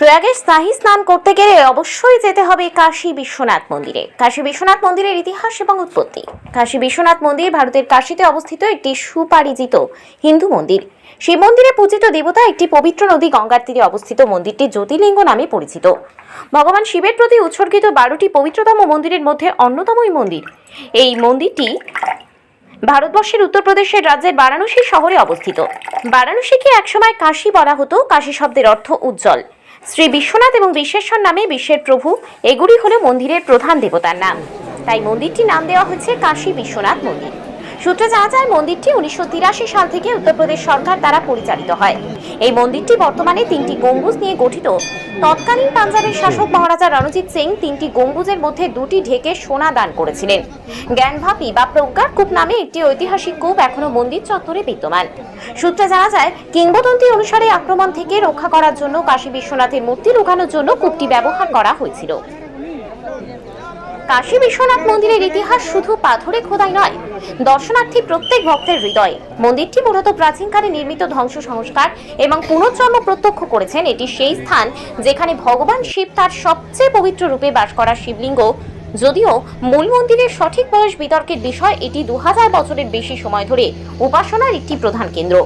প্রয়াগে স্নাহি স্নান করতে গেলে অবশ্যই যেতে হবে কাশী বিশ্বনাথ মন্দিরে। কাশী বিশ্বনাথ মন্দিরের ইতিহাস এবং উৎপত্তি। কাশী বিশ্বনাথ মন্দির ভারতের কাশীতে অবস্থিত একটি সুপরিচিত হিন্দু মন্দির। শিব মন্দিরে পূজিত দেবতা একটি পবিত্র নদী গঙ্গার তীরে অবস্থিত মন্দিরটি জ্যোতির্লিঙ্গ নামে পরিচিত। ভগবান শিবের প্রতি উৎসর্গিত বারোটি পবিত্রতম মন্দিরের মধ্যে অন্যতম এই মন্দির। এই মন্দিরটি ভারতবর্ষের উত্তরপ্রদেশের রাজ্যের বারাণসী শহরে অবস্থিত। বারাণসীকে একসময় কাশী বলা হতো, কাশী শব্দের অর্থ উজ্জ্বল। শ্রী বিশ্বনাথ এবং বিশ্বেশ্বর নামে বিশ্বের প্রভু। এগুলি হল মন্দিরের প্রধান দেবতার নাম। তাই মন্দিরটি নাম দেওয়া হয়েছে কাশী বিশ্বনাথ মন্দির। সূত্রে জানা যায়, মন্দিরটি উনিশশো তিরাশি সাল থেকে উত্তরপ্রদেশ সরকার দ্বারা পরিচালিত হয়। এই মন্দিরটি বর্তমানে তিনটি গম্বুজ নিয়ে গঠিত। তৎকালীন পাঞ্জাবের শাসক মহারাজা রণজিৎ সিং তিনটি গম্বুজের মধ্যে দুটি ঢেকে সোনা দান করেছিলেন। জ্ঞানভাপী বা প্রজ্ঞার কূপ নামে একটি ঐতিহাসিক কূপ এখনও মন্দির চত্বরে বিদ্যমান। সূত্রে জানা যায়, কিংবদন্তি অনুসারে আক্রমণ থেকে রক্ষা করার জন্য কাশী বিশ্বনাথের মূর্তি লুকানোর জন্য কূপটি ব্যবহার করা হয়েছিল। কাশী বিশ্বনাথ মন্দিরের ইতিহাস শুধু পাথরে খোদাই নয় দর্শনার্থী প্রত্যেক ভক্তের হৃদয়ে। মন্দিরটি মূলত প্রাচীনকালে নির্মিত ধ্বংস সংস্কার এবং পুনর্জন্ম প্রত্যক্ষ করেছেন। এটি সেই স্থান যেখানে ভগবান শিব তার সবচেয়ে পবিত্র রূপে বাস করা শিবলিঙ্গ। যদিও মূল মন্দিরের সঠিক বয়স বিতর্কের বিষয়, এটি দু হাজার বছরের বেশি সময় ধরে উপাসনার একটি প্রধান কেন্দ্র।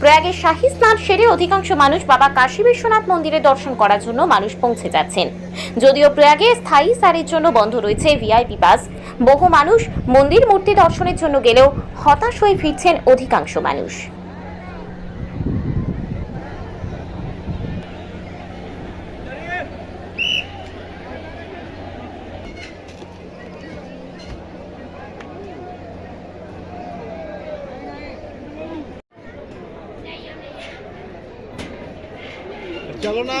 প্রয়াগের শাহী স্নান সেরে অধিকাংশ মানুষ বাবা কাশী বিশ্বনাথ মন্দিরে দর্শন করার জন্য মানুষ পৌঁছে যাচ্ছেন। যদিও প্রয়াগে স্থায়ী সারির জন্য বন্ধ রয়েছে ভিআইপি পাস বহু মানুষ মন্দির মূর্তি দর্শনের জন্য গেলেও হতাশ হয়ে ফিরছেন অধিকাংশ মানুষ। চলো না।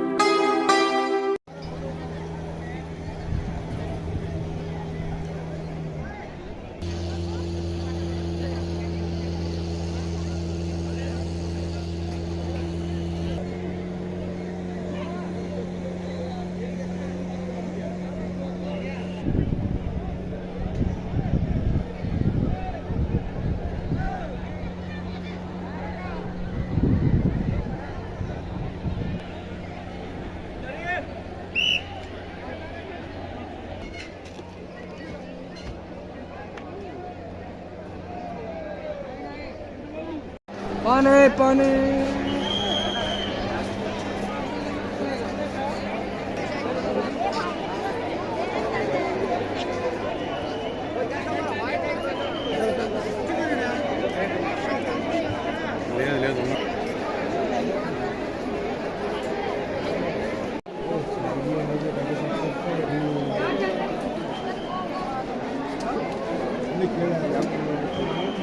पानी पानी। ভালো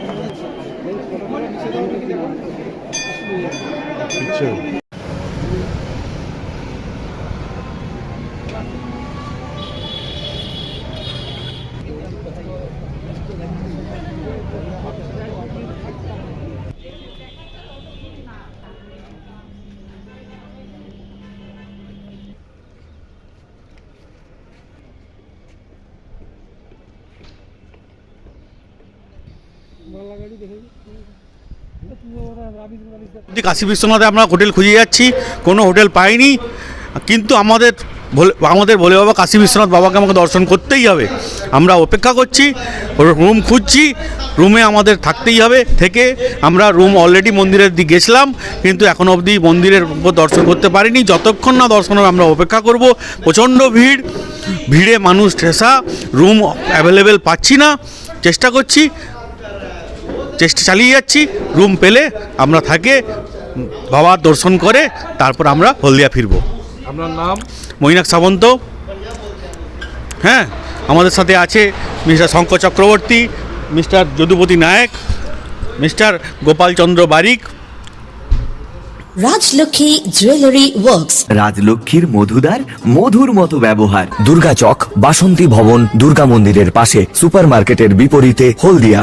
কাশী বিশ্বনাথে আমরা হোটেল খুঁজে যাচ্ছি, কোনো হোটেল পাইনি। কিন্তু আমাদের আমাদের ভোলে বাবা কাশী বিশ্বনাথ বাবাকে আমাকে দর্শন করতেই হবে। আমরা অপেক্ষা করছি, রুম খুঁজছি, রুমে আমাদের থাকতেই হবে। থেকে আমরা রুম অলরেডি মন্দিরের দিকে গেছিলাম, কিন্তু এখনও অবধি মন্দিরের উপর দর্শন করতে পারিনি। যতক্ষণ না দর্শন হবে, আমরা অপেক্ষা করব। প্রচণ্ড ভিড়, ভিড়ে মানুষ ঠেসা, রুম অ্যাভেলেবেল পাচ্ছি না। চেষ্টা করছি চেষ্টা চালিয়ে যাচ্ছি রুম পেলে আমরা থাকে বাবার দর্শন করে তারপর আমরা হলদিয়া ফিরব। আপনার নাম? মৈনাক সামন্ত হ্যাঁ আমাদের সাথে আছে mister Shankar Chakraborty mister Jadupati Nayak mister Gopalchandra Barik. Rajlakshmi jewellery works. রাজলক্ষ্মীর মধুদার মধুর মতো ব্যবহার। দুর্গা চক বাসন্তী ভবন দুর্গা মন্দিরের পাশে সুপার মার্কেটের বিপরীতে হলদিয়া।